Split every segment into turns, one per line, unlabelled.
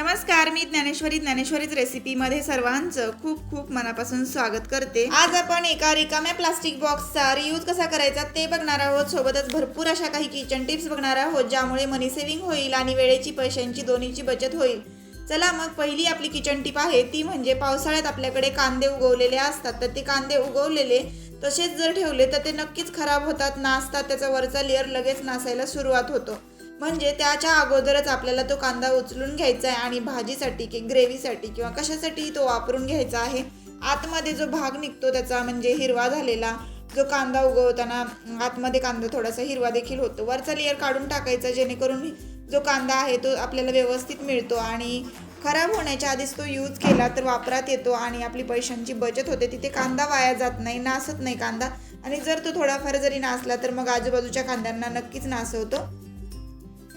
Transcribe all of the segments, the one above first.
नमस्कार मी ज्ञानेश्वरी ज्ञानेश्वरीच रेसिपीमध्ये सर्वांचं खूप खूप मनापासून स्वागत करते. आज आपण एका रिकाम्या प्लास्टिक बॉक्सचा रियूज कसा करायचा ते बघणार आहोत. सोबतच भरपूर अशा काही किचन टिप्स बघणार आहोत ज्यामुळे मनी सेव्हिंग होईल आणि वेळेची पैशांची दोन्हीची बचत होईल. चला मग पहिली आपली किचन टिप आहे ती म्हणजे पावसाळ्यात आपल्याकडे कांदे उगवलेले असतात. तर ते कांदे उगवलेले तसेच जर ठेवले तर ते नक्कीच खराब होतात. नासतात त्याचा वरचा लेअर लगेच नासायला सुरुवात होतो. म्हणजे त्याच्या अगोदरच आपल्याला तो कांदा उचलून घ्यायचा आहे आणि भाजीसाठी की ग्रेव्हीसाठी किंवा कशासाठी तो वापरून घ्यायचा आहे. आतमध्ये जो भाग निघतो त्याचा म्हणजे हिरवा झालेला जो कांदा उगवताना आतमध्ये कांदा थोडासा हिरवा देखील होतो. वरचा लेअर काढून टाकायचा जेणेकरून जो कांदा आहे तो आपल्याला व्यवस्थित मिळतो आणि खराब होण्याच्या आधीच तो यूज केला तर वापरात येतो आणि आपली पैशांची बचत होते. तिथे कांदा वाया जात नाही नासत नाही कांदा. आणि जर तो थोडाफार जरी नासला तर मग आजूबाजूच्या कांद्यांना नक्कीच नासवतो.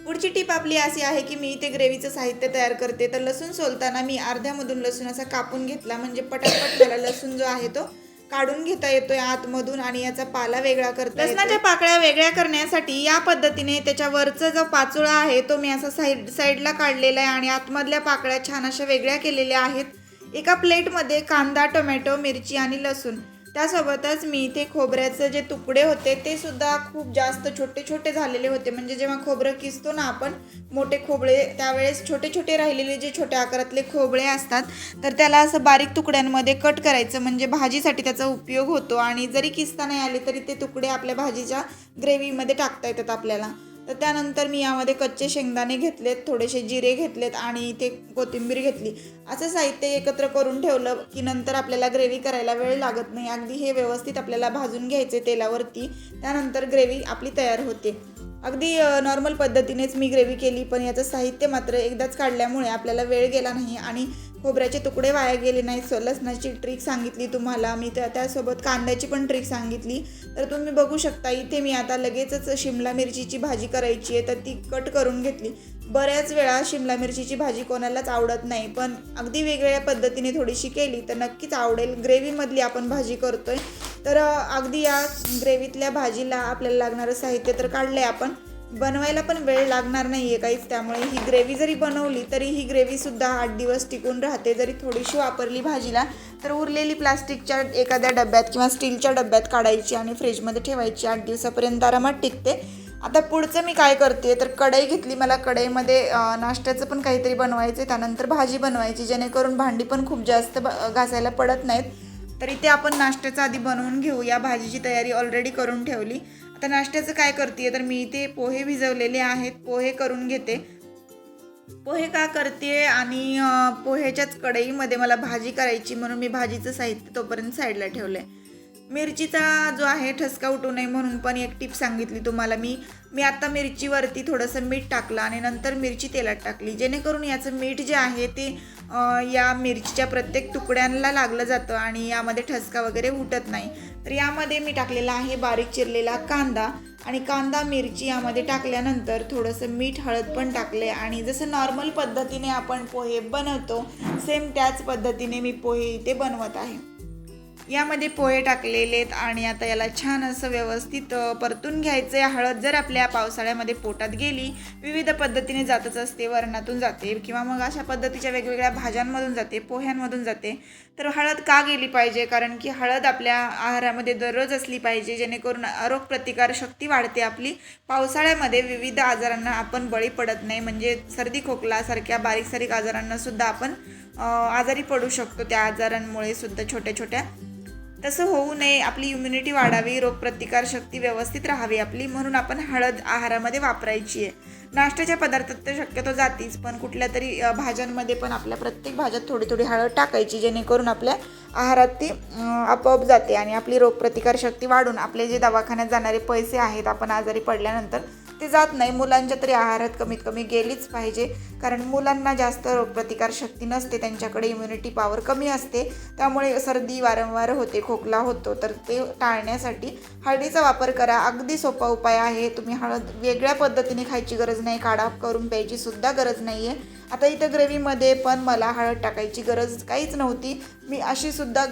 पुढची टीप आपली अशी आहे की मी इथे ग्रेव्हीचं साहित्य तयार करते. तर लसूण सोलताना मी अर्ध्यामधून लसूण असा कापून घेतला. म्हणजे पटापट मला लसूण जो आहे तो काढून घेता येतोय आतमधून आणि याचा पाला वेगळा करतो लसणाच्या पाकळ्या वेगळ्या करण्यासाठी या पद्धतीने त्याच्या वरचा जो पाचोळा आहे तो मी असा साईड साईडला काढलेला आहे आणि आतमधल्या पाकळ्या छान अशा वेगळ्या केलेल्या आहेत. एका प्लेटमध्ये कांदा टोमॅटो मिरची आणि लसूण. त्यासोबतच मी इथे खोबऱ्याचे जे तुकडे होते ते सुद्धा खूप जास्त छोटे छोटे झालेले होते. म्हणजे जेव्हा खोबरं किसतो ना आपण मोठे खोबळे त्यावेळेस छोटे छोटे राहिलेले जे छोट्या आकारातले खोबळे असतात तर त्याला असं बारीक तुकड्यांमध्ये कट करायचं. म्हणजे भाजीसाठी त्याचा उपयोग होतो आणि जरी किसता नाही आले तरी ते तुकडे आपल्या भाजीच्या ग्रेव्हीमध्ये टाकता येतात आपल्याला. तर त्यानंतर मी यामध्ये कच्चे शेंगदाणे घेतलेत थोडेसे जिरे घेतलेत आणि ते कोथिंबीर घेतली. असं साहित्य एकत्र करून ठेवलं की नंतर आपल्याला ग्रेव्ही करायला वेळ लागत नाही. अगदी हे व्यवस्थित आपल्याला भाजून घ्यायचे तेलावरती. त्यानंतर ग्रेव्ही आपली तयार होते. अगदी नॉर्मल पद्धतीनेच मी ग्रेव्ही केली पण याचं साहित्य मात्र एकदाच काढल्यामुळे आपल्याला वेळ गेला नाही आणि खोबऱ्याचे तुकडे वाया गेले नाही सर लसणाची ट्रिक सांगितली तुम्हाला. मी त्या त्यासोबत कांद्याची पण ट्रिक सांगितली. तर तुम्ही बघू शकता इथे मी आता लगेचच शिमला मिरचीची भाजी करायची आहे. तर ती कट करून घेतली. बऱ्याच वेळा शिमला मिरचीची भाजी कोणालाच आवडत नाही पण अगदी वेगवेगळ्या पद्धतीने थोडीशी केली तर नक्कीच आवडेल. ग्रेव्हीमधली आपण भाजी करतोय. तर अगदी या ग्रेव्हीतल्या भाजीला आपल्याला लागणारं साहित्य तर काढलं आहे आपण. बनवायला पण वेळ लागणार नाही आहे काहीच. त्यामुळे ही ग्रेव्ही जरी बनवली तरी ही ग्रेव्हीसुद्धा आठ दिवस टिकून राहते. जरी थोडीशी वापरली भाजीला तर उरलेली प्लास्टिकच्या एखाद्या डब्यात किंवा स्टीलच्या डब्यात काढायची आणि फ्रीजमध्ये ठेवायची आठ दिवसापर्यंत आरामात टिकते. आता पुढचं मी काय करते तर कढई घेतली मला. कढईमध्ये नाश्त्याचं पण काहीतरी बनवायचं आहे त्यानंतर भाजी बनवायची जेणेकरून भांडी पण खूप जास्त ब घासायला पडत नाहीत. तर इथे आपण नाश्त्याचं आधी बनवून घेऊ. या भाजीची तयारी ऑलरेडी करून ठेवली. आता नाश्त्याचं काय करते तर मी इथे पोहे भिजवलेले आहेत. पोहे करून घेते. पोहे का करते आणि पोहेच्याच कढईमध्ये मला भाजी करायची म्हणून मी भाजीचं साहित्य तोपर्यंत साईडला ठेवलं आहे मिरचीचा जो आहे ठसका उठू नये म्हणून पण एक टिप सांगितली तुम्हाला मी. मी आता मिरचीवरती थोडंसं मीठ टाकलं आणि नंतर मिरची तेलात टाकली. जेणेकरून याचं मीठ जे आहे ते या मिरचीच्या प्रत्येक तुकड्यांना लागलं जातं आणि यामध्ये ठसका वगैरे उठत नाही. तर यामध्ये मी टाकलेला आहे बारीक चिरलेला कांदा आणि कांदा मिरची यामध्ये टाकल्यानंतर थोडंसं मीठ हळद पण टाकले आणि जसं नॉर्मल पद्धतीने आपण पोहे बनवतो सेम त्याच पद्धतीने मी पोहे इथे बनवत आहे. यामध्ये पोहे टाकलेले आहेत आणि आता याला छान असं व्यवस्थित परतून घ्यायचं आहे हळद जर आपल्या पावसाळ्यामध्ये पोटात गेली विविध पद्धतीने जातच असते. वरणातून जाते किंवा मग अशा पद्धतीच्या वेगवेगळ्या भाज्यांमधून जाते पोह्यांमधून जाते. तर हळद का गेली पाहिजे? कारण की हळद आपल्या आहारामध्ये दररोज असली पाहिजे जेणेकरून रोगप्रतिकार शक्ती वाढते आपली. पावसाळ्यामध्ये विविध आजारांना आपण बळी पडत नाही. म्हणजे सर्दी खोकला सारख्या बारीक सारीक आजारांना सुद्धा आपण आजारी पडू शकतो त्या आजारांमुळे सुद्धा छोट्या छोट्या. तसं होऊ नये आपली इम्युनिटी वाढावी रोगप्रतिकार शक्ती व्यवस्थित राहावी आपली म्हणून आपण हळद आहारामध्ये वापरायची आहे. नाश्त्याच्या पदार्थात तर शक्यतो जातीच पण कुठल्या तरी भाज्यांमध्ये पण आपल्या प्रत्येक भाज्यात थोडी थोडी हळद टाकायची जेणेकरून आपल्या आहारात ती आपोआप जाते आणि आपली रोगप्रतिकार शक्ती वाढून आपले जे दवाखान्यात जाणारे पैसे आहेत आपण आजारी पडल्यानंतर ते जात नाही मुलांच्या तरी आहारात कमीत कमी गेलीच पाहिजे. कारण मुलांना जास्त रोगप्रतिकार शक्ती नसते त्यांच्याकडे इम्युनिटी पॉवर कमी असते. त्यामुळे सर्दी वारंवार होते खोकला होतो. तर ते टाळण्यासाठी हळदीचा वापर करा. अगदी सोपा उपाय आहे. तुम्ही हळद वेगळ्या पद्धतीने खायची गरज नाही. काढा करून प्यायचीसुद्धा गरज नाही आहे आता इथं ग्रेव्हीमध्ये पण मला हळद टाकायची गरज काहीच नव्हती. मी अशीसुद्धा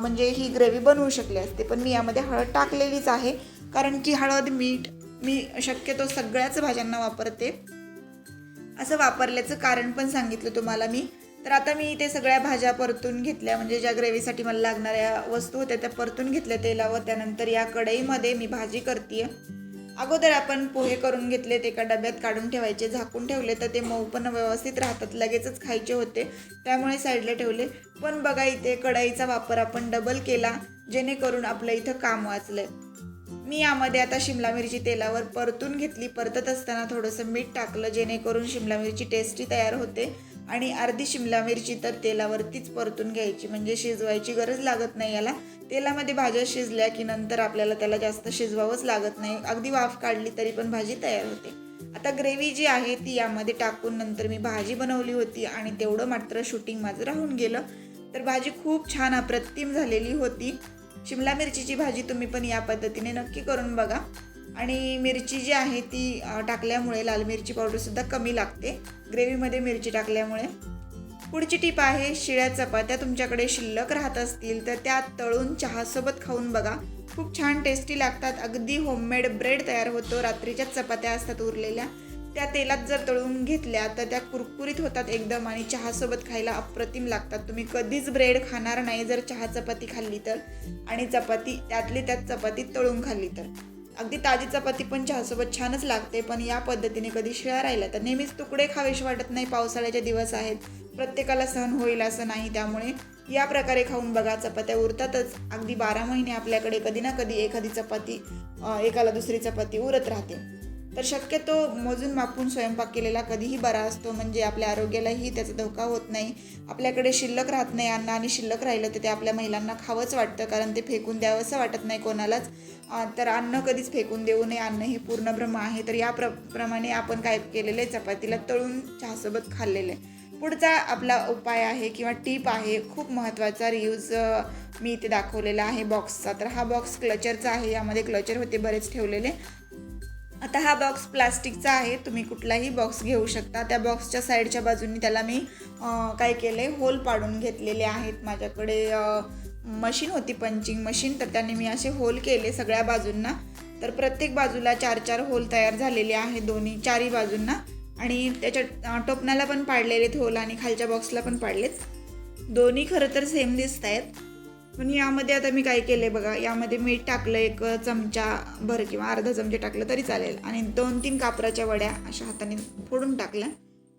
म्हणजे ही ग्रेव्ही बनवू शकली असते. पण मी यामध्ये हळद टाकलेलीच आहे. कारण की हळद मीठ मी शक्यतो सगळ्याच भाज्यांना वापरते. असं वापरल्याचं कारण पण सांगितलं तुम्हाला मी. तर आता मी ते सगळ्या भाज्या परतून घेतल्या. म्हणजे ज्या ग्रेव्हीसाठी मला लागणाऱ्या वस्तू होत्या त्या परतून घेतल्या तेलावर. त्यानंतर या कढईमध्ये मी भाजी करते अगोदर आपण पोहे करून घेतलेत एका डब्यात काढून ठेवायचे. झाकून ठेवले तर ते मऊ पण व्यवस्थित राहतात. लगेचच खायचे होते. त्यामुळे साईडला ठेवले. पण बघा इथे कढईचा वापर आपण डबल केला. जेणेकरून आपलं इथं काम वाचलंय. मी यामध्ये आता शिमला मिरची तेलावर परतून घेतली. परतत असताना थोडंसं मीठ टाकलं जेणेकरून शिमला मिरची टेस्टी तयार होते. आणि अर्धी शिमला मिरची तर तेलावरतीच परतून घ्यायची. म्हणजे शिजवायची गरज लागत नाही याला. तेलामध्ये भाज्या शिजल्या की नंतर आपल्याला त्याला जास्त शिजवावंच लागत नाही. अगदी वाफ काढली तरी पण भाजी तयार होते. आता ग्रेव्ही जी आहे ती यामध्ये टाकून नंतर मी भाजी बनवली होती आणि तेवढं मात्र शूटिंग माझं राहून गेलं. तर भाजी खूप छान अप्रतिम झालेली होती. शिमला मिरचीची भाजी तुम्ही पण या पद्धतीने नक्की करून बघा. आणि मिरची जी आहे ती टाकल्यामुळे लाल मिरची पावडरसुद्धा कमी लागते. ग्रेव्हीमध्ये मिरची टाकल्यामुळे. पुढची टीप आहे शिळ्या चपात्या. तुमच्याकडे शिल्लक राहत असतील तर त्या तळून चहासोबत खाऊन बघा. खूप छान टेस्टी लागतात. अगदी होममेड ब्रेड तयार होतो. रात्रीच्या चपात्या असतात उरलेल्या. त्या तेलात जर तळून घेतल्या तर त्या कुरकुरीत होतात एकदम आणि चहासोबत खायला अप्रतिम लागतात. तुम्ही कधीच ब्रेड खाणार नाही जर चहा चपाती खाल्ली तर. आणि चपाती त्यातली त्यात चपाती तळून खाल्ली तर. अगदी ताजी चपाती पण चहासोबत छानच लागते पण या पद्धतीने कधी शिळा राहिल्या तर नेहमीच तुकडे खावेश वाटत नाही. पावसाळ्याचे दिवस आहेत. प्रत्येकाला सहन होईल असं नाही त्यामुळे या प्रकारे खाऊन बघा. चपात्या उरतातच. अगदी बारा महिने आपल्याकडे कधी ना कधी एखादी चपाती एकाला दुसरी चपाती उरत राहते. तर शक्यतो मोजून मापून स्वयंपाक केलेला कधीही बरा असतो. म्हणजे आपल्या आरोग्यालाही त्याचा धोका होत नाही. आपल्याकडे शिल्लक राहत नाही अन्न आणि शिल्लक राहिलं तर ते आपल्या महिलांना खावंच वाटतं. कारण ते फेकून द्यावं असं वाटत नाही कोणालाच. तर अन्न कधीच फेकून देऊ नये. अन्न हे पूर्ण ब्रह्म आहे. तर या प्र प्रमाणे आपण काय केलेलं आहे? चपातीला तळून चहासोबत खाल्लेलं आहे. पुढचा आपला उपाय आहे किंवा टीप आहे. खूप महत्त्वाचा रियूज मी इथे दाखवलेला आहे बॉक्सचा तर हा बॉक्स क्लचरचा आहे. यामध्ये क्लचर होते बरेच ठेवलेले. आता हा बॉक्स प्लास्टिकचा आहे. तुम्ही कुठलाही बॉक्स घेऊ शकता. त्या बॉक्सच्या साईडच्या बाजूनी त्याला मी काय केलं आहे होल पाडून घेतलेले आहेत. माझ्याकडे मशीन होती पंचिंग मशीन तर त्याने मी असे होल केले सगळ्या बाजूंना. तर प्रत्येक बाजूला चार चार होल तयार झालेले आहेत दोन्ही चारही बाजूंना. आणि त्याच्या टोपणाला पण पाडलेलेत होल आणि खालच्या बॉक्सला पण पाडलेत. दोन्ही खरं तर सेम दिसत आहेत पण यामध्ये आता मी काय केलं बघा यामध्ये मीठ टाकलं एक चमचा भर किंवा अर्धा चमचा टाकलं तरी चालेल. आणि दोन तीन कापराच्या वड्या अशा हाताने फोडून टाकल्या.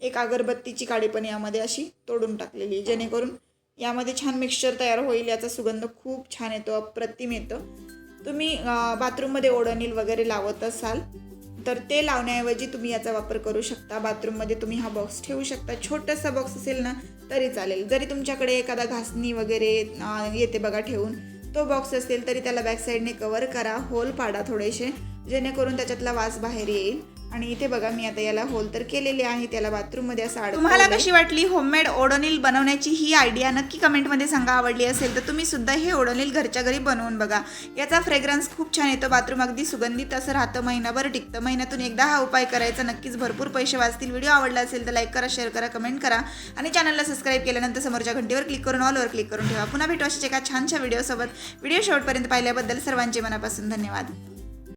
एक अगरबत्तीची काडी पण यामध्ये अशी तोडून टाकलेली जेणेकरून यामध्ये छान मिक्सचर तयार होईल याचा सुगंध खूप छान येतो अप्रतिम येतो. तुम्ही बाथरूममध्ये ओढणील वगैरे लावत असाल तर ते लावण्याऐवजी तुम्ही याचा वापर करू शकता. बाथरूममध्ये तुम्ही हा बॉक्स ठेवू शकता. छोटासा बॉक्स असेल ना तरी चालेल. जरी तुमच्याकडे एखादा घासणी वगैरे येते बघा ठेवून तो बॉक्स असेल तरी त्याला बॅक साईडने कवर करा. होल पाडा थोडेसे जेणेकरून त्याच्यातला वास बाहेर येईल. आणि इथे बघा मी आता याला होल तर केलेले आहे. त्याला बाथरूममध्ये असं आड तुम्हाला कशी वाटली होममेड ओडोनिल बनवण्याची ही आयडिया नक्की कमेंटमध्ये सांगा आवडली असेल तर तुम्ही सुद्धा हे ओडोनिल घरच्या घरी बनवून बघा. याचा फ्रेग्रन्स खूप छान येतो. बाथरूम अगदी सुगंधित असं राहतं महिनाभर टिकतं. महिन्यातून एकदा हा उपाय करायचा. नक्कीच भरपूर पैसे वाचतील. व्हिडिओ आवडला असेल तर लाईक करा शेअर करा कमेंट करा. आणि चॅनलला सबस्क्राईब केल्यानंतर समोरच्या घंटीवर क्लिक करून ऑलवर क्लिक करून ठेवा. पुन्हा भेटू अशाच एका छानशा व्हिडिओसोबत व्हिडिओ शेवटपर्यंत पाहिल्याबद्दल सर्वांचे मनापासून धन्यवाद.